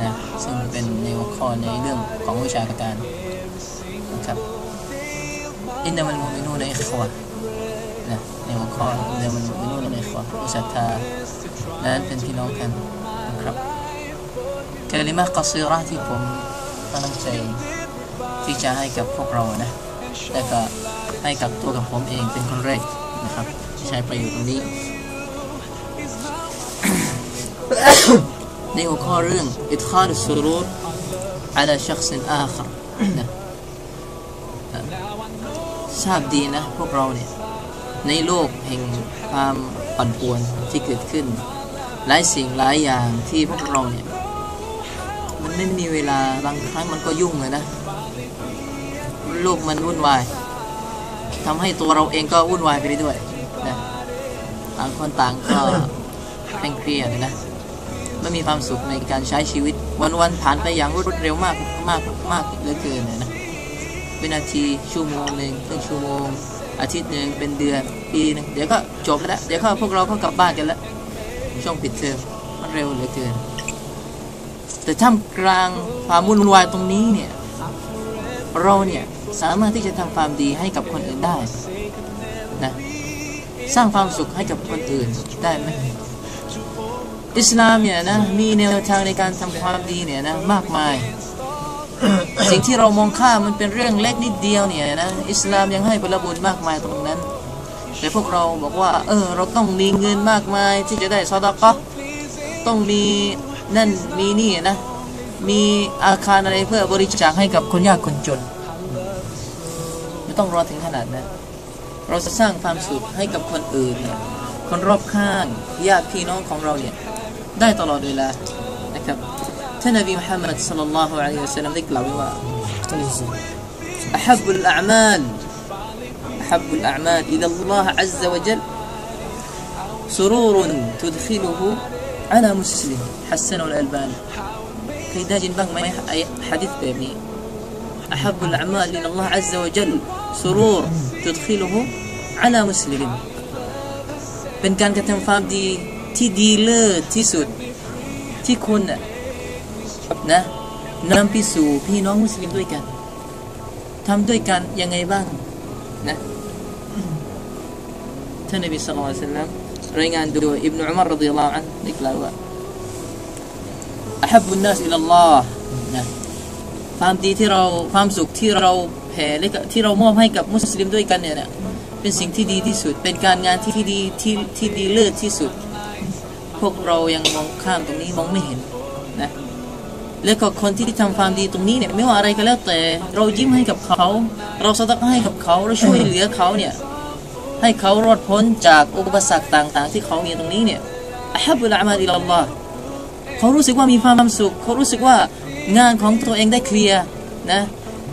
นะซึ่งเป็นในหัวข้อในเรื่องของวิชาการนะครับอินนามันมุมินูในอิควะนะในหัวข้ออินนามันมุมินูในอิควะผู้ศรัทธานั้นเป็นพี่น้องกันนะครับกลิมะกัซีระที่ผมตั้งใจที่จะให้กับพวกเรานะและก็ให้กับตัวกับผมเองเป็นคนแรกนะครับที่ใช้ประโยชน์ตรงนี้ ในหัวข้อเรื่องอิดคาลสุรูร على شخص آخر นะทราบดีนะพวกเราเนี่ยในโลกแห่งความปั่นป่วนที่เกิดขึ้น หลายสิ่งหลายอย่างที่พวกเราเนี่ยมันไม่มีเวลาบางครั้งมันก็ยุ่งเลยนะโลกมันวุ่นวายทำให้ตัวเราเองก็วุ่นวายไปด้วยนะต่างคนต่างก็เคร่งเครียดนะ ไม่มีความสุขในการใช้ชีวิต วันๆผ่านไปอย่างรวดเร็วมากมากมากเหลือเกินนะเป็นนาทีชั่วโมงหนึ่งครึ่งชั่วโมง อาทิตย์หนึ่งเป็นเดือนปีหนึงเดี๋ยวก็จบแล้วเดี๋ยวก็พวกเราก็กลับบ้านกันแล้วช่วงปิดเทอมมันเร็วเหลือเกิน แต่ท่ามกลางความวุ่นวายตรงนี้เนี่ยเราเนี่ยสามารถที่จะทำความดีให้กับคนอื่นได้นะสร้างความสุขให้กับคนอื่นได้ไหม อิสลามเนี่ยนะมีแนวทางในการทำความดีเนี่ยนะมากมาย สิ่งที่เรามองข้ามมันเป็นเรื่องเล็กนิดเดียวเนี่ยนะอิสลามยังให้ผลบุญมากมายตรงนั้น แต่พวกเราบอกว่า เออ เราต้องมีเงินมากมายที่จะได้ซอดกะต้องมีนั่นมีนี่นะ มีอาคารอะไรเพื่อบริจาคให้กับคนยากคนจน ไม่ต้องรอถึงขนาดนั้นเราจะสร้างความสุขให้กับคนอื่นเนี่ยคนรอบข้างญาติพี่น้องของเราเนี่ย ได้ตลอดเวลานะครับท่านนบีมุฮัมมัดสัลลัลลอฮุอะลัยฮิวะสัลลัมได้กล่าวไว้ว่า أحب الأعمال أحب الأعمال إلى الله عز وجل سرور تدخله على مسلم حسنه الألباني เคยได้ยินบ้างไหมไอ้ฮะดิษแบบนี้ أحب الأعمال إلى الله عز وجل سرور تدخله على مسلم เป็นการกระทำความดี ที่ดีเลิศที่สุดที่คุณน่ะนะนำไปสู่พี่น้องมุสลิมด้วยกันทำด้วยกันยังไงบ้างนะท่านนบีสุลต่านรายงานโดยอิบนุอุมารรดิยัลลอฮุอันฮุได้กล่าวว่า أحب الناس إلى الله นะความดีที่เราความสุขที่เราแผ่และก็ที่เรามอบให้กับมุสลิมด้วยกันเนี่ยนะเป็นสิ่งที่ดีที่สุด เป็นการงานที่ที่ดีที่ที่ดีเลิศที่สุด พวกเรายังมองข้ามตรงนี้มองไม่เห็นนะแล้วก็คนที่ทำความดีตรงนี้เนี่ยไม่ว่าอะไรก็แล้วแต่เรายิ้มให้กับเขา เราสตักให้กับเขาเราช่วยเหลือเขาเนี่ยให้เขารอดพ้นจากอุปสรรคต่าง ๆ ที่เขามีตรงนี้เนี่ยฮับุลอามาดิลลอฮ์เขารู้สึกว่ามีความสุข เขารู้สึกว่างานของตัวเองได้เคลียร์นะ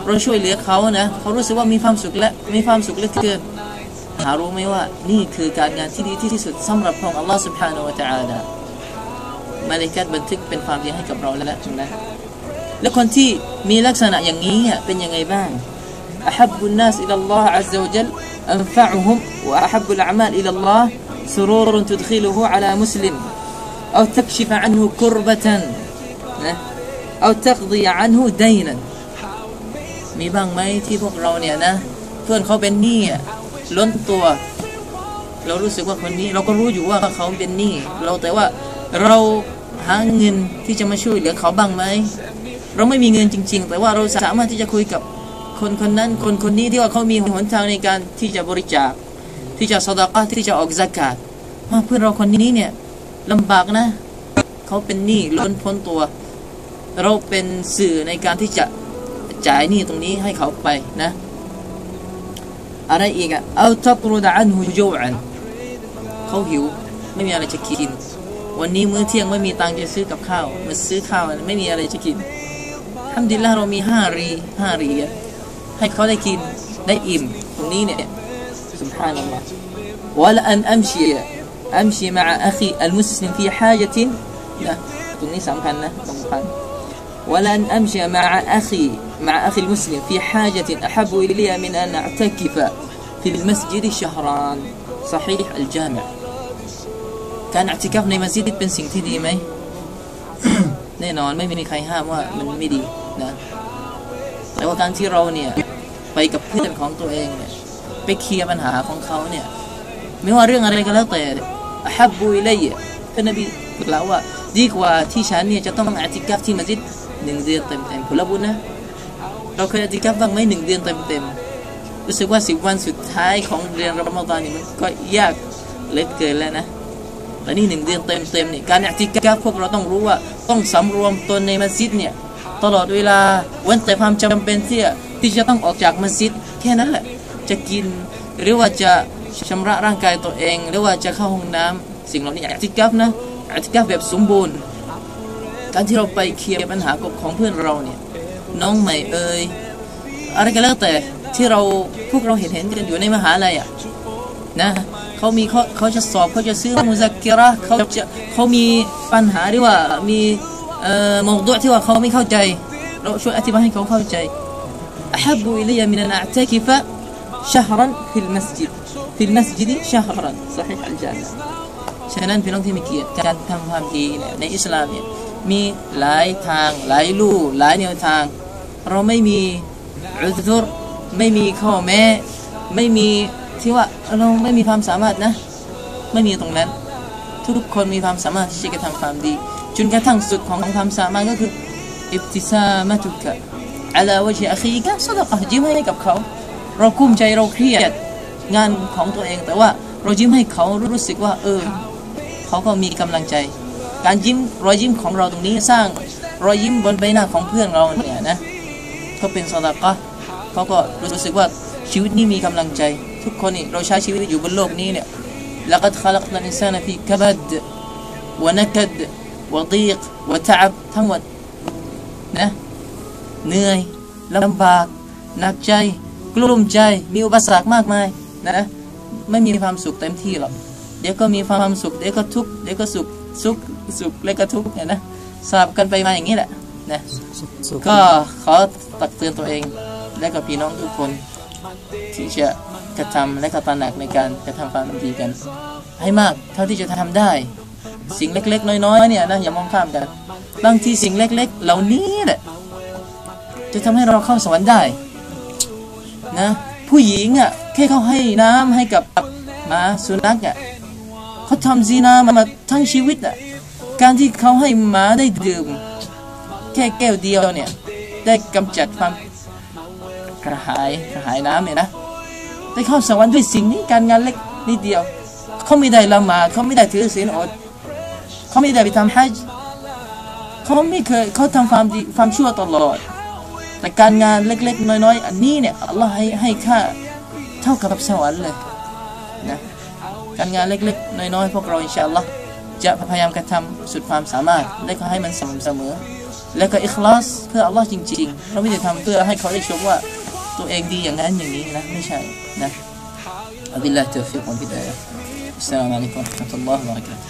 เราช่วยเหลือเขานะเขารู้สึกว่ามีความสุขและมีความสุขเหลือเกิน หารู้ไหมว่า นี่คือการงานที่ดีที่สุดสำหรับของอัลลอฮ์ سبحانه และ تعالى มาเลกัดบันทึกเป็นความดีให้กับเราแล้วถูกไและคนที่มีลักษณะอย่างนี้เเป็นยังไงบ้าง أحب الناس إلى الله عز وجل أنفعهم وأحب الأعمال إلى الله سرور تدخله على مسلم أو تكشف عنه كربة أو تقضي عنه دينا มีบ้างไหมที่พวกเราเนี่ยนะ เพื่อนเขาเป็นหนี้ ล้นตัว เรารู้สึกว่าคนนี้เราก็รู้อยู่ว่าเขาเป็นหนี้เราแต่ว่าเราหาเงินที่จะมาช่วยเหลือเขาบ้างไหมเราไม่มีเงินจริง ๆ แต่ว่าเราสามารถที่จะคุยกับคนคนนั้นคนคนนี้ที่ว่าเขามีหนทางในการที่จะบริจาค ที่จะสดากะที่จะออกซากาเพื่อนเราคนนี้เนี่ยลำบากนะ เขาเป็นหนี้ล้นพ้นตัว เราเป็นสื่อในการที่จะจ่ายหนี้ตรงนี้ให้เขาไปนะ อะไรอีกอ่ะเอาทัตรุดอันหูจูอันเขาหิวไม่มีอะไรจะกิน วันนี้มื้อเที่ยงไม่มีตังค์จะซื้อกับข้าวมาซื้อข้าวไม่มีอะไรจะกินทำดีละเรามีห้ารีห้ารีให้เขาได้กินได้อิ่มตรงนี้เนี่ย سبحان الله ولا أن أمشي أمشي مع أخي المسلم في حاجة لا ตรงนี้สำคัญนะสำคัญ ولا أن أمشي مع أخي مع أخي المسلم في حاجة أحب إلي من أن أعتكف في المسجد شهران صحيح الجامع การอัติกาฟในมัสยิดเป็นสิ่งที่ดีไหม แน่นอนไม่มีใครห้ามว่ามันไม่ดีนะแต่ว่าการที่เราเนี่ยไปกับเพื่อนของตัวเองเนี่ยไปเคลียร์ปัญหาของเขาเนี่ยไม่ว่าเรื่องอะไรก็แล้วแต่ฮับบุยเลยท่านนบีกล่าวว่าดีกว่าที่ฉันเนี่ยจะต้องอธิกัฟที่มัสยิด หนึ่งเดือนเต็มๆผลบุญนะ เราเคยอธิกัฟบ้างไหมหนึ่งเดือนเต็มๆรู้สึกว่าสิบวันสุดท้ายของเดือนรอมฎอนนี่มันก็ยากเลือเกินแล้วนะแต่นี่หนึ่งเดือนเต็มๆนี่การอธิกัฟพวกเราต้องรู้ว่าต้องสำรวมตนในมัสยิดเนี่ยตลอดเวลาเว้นแต่ความจำเป็นที่ที่จะต้องออกจากมัสยิดแค่นั้นแหละจะกินหรือว่าจะชำระร่างกายตัวเอง หรือว่าจะเข้าห้องน้ำสิ่งเหล่านี้อธิกัฟนะอธิกัฟแบบสมบูรณ์ การที่เราไปเคลียร์ปัญหาของเพื่อนเราเนี่ยน้องใหม่เอ่ยอะไรก็แล้วแต่ที่เราพวกเราเห็นเห็นกันอยู่ในมหาลัยอ่ะนะเขามีเขาเขาจะสอบเขาจะซื้อมุซักกิระเขาจะเขามีปัญหาหรือว่ามีเอ่อมงดุที่ว่าเขาไม่เข้าใจ เราช่วยอธิบายให้เขาเข้าใจ أحب إلي من أن أعتكف شهرا في المسجد في المسجد شهرا صحيح الجامع ฉะนั้นพี่น้องที่มีเกียรติการทำความดีเนี่ยในอิสลามเนี่ย มีหลายทางหลายลู่หลายแนวทาง เราไม่มีอุซุรไม่มีข้อแม้ ไม่มีที่ว่าเราไม่มีความสามารถนะ ไม่มีตรงนั้น ทุกคนมีความสามารถที่จะทำความดีจนกระทั่งสุดของความสามารถก็คืออิบติซามะทุกะอัลาวะชีอัคีกะสดกะยิ้มให้กับเขา เรากุ้มใจเราเครียดงานของตัวเอง แต่ว่าเรายิ้มให้เขารู้สึกว่า เออ เขาก็มีกำลังใจ การยิ้มรอยยิ้มของเราตรงนี้สร้างรอยยิ้มบนใบหน้าของเพื่อนเราเนี่ยนะก็เป็นสดากะเขาก็รู้สึกว่าชีวิตนี้มีกำลังใจ ทุกคนนี่เราใช้ชีวิตอยู่บนโลกนี้เนี่ย لقد خلقنا الإنسان في كبد ونكد وضيق وتعب ทั้งหมดนะเหนื่อยลำบากหนักใจ กลุ้มใจ มีอุปสรรคมากมายนะไม่มีความสุขเต็มที่หรอกเดี๋ยวก็มีความสุขเดี๋ยวก็ทุกข์เดี๋ยวก็สุข สุขสุขแล้วก็ทุกข์เนี่ยนะสลับกันไปมาอย่างนี้แหละนะก็ขอตักเตือนตัวเองและกับพี่น้องทุกคน ที่จะกระทำและกระตระหนักในการกระทำความดีกัน ให้มากเท่าที่จะทำได้ สิ่งเล็ก ๆ น้อยๆเนี่ยนะอย่ามองข้ามกันบางทีสิ่งเล็ก ๆ เหล่านี้แหละจะทำให้เราเข้าสวรรค์ได้นะผู้หญิงอะแค่เขาให้น้ำให้กับหมาสุนัขอะ เขาทำซีนามาทั้งชีวิตอะการที่เขาให้หมาได้ดื่ม แค่แก้วเดียวเนี่ยได้กำจัดความกระหายกระหายน้ำเนี่ยนะได้เข้าสวรรค์ด้วยสิ่งนี้การงานเล็กนิดเดียว เขาไม่ได้ละหมาดเขาไม่ได้ถือศีลอด เขาไม่ได้ไปทำฮัจเขาไม่เคยเขาทำความดีความชั่วตลอด แต่การงานเล็กๆ น้อยๆ อันนี้เนี่ยอัลลอฮ์ให้ให้ค่าเท่ากับสวรรค์เลยนะ การงานเล็กๆ น้อยๆ พวกเราอินชาอัลลอฮ์จะพยายามกระทำสุดความสามารถ และก็ให้มันสม่ำเสมอ และก็อิคลาสเพื่ออัลลอฮ์จริงๆ เราไม่ได้ทำเพื่อให้เขาได้ชมว่าตัวเองดีอย่างนั้นอย่างนี้นะ ไม่ใช่นะอับิลลาฮิตอฟิกวันฮิดายะอัสสลามุอะลัยกุมวะเราะห์มะตุลลอฮ์วะบะเราะกาตุฮ์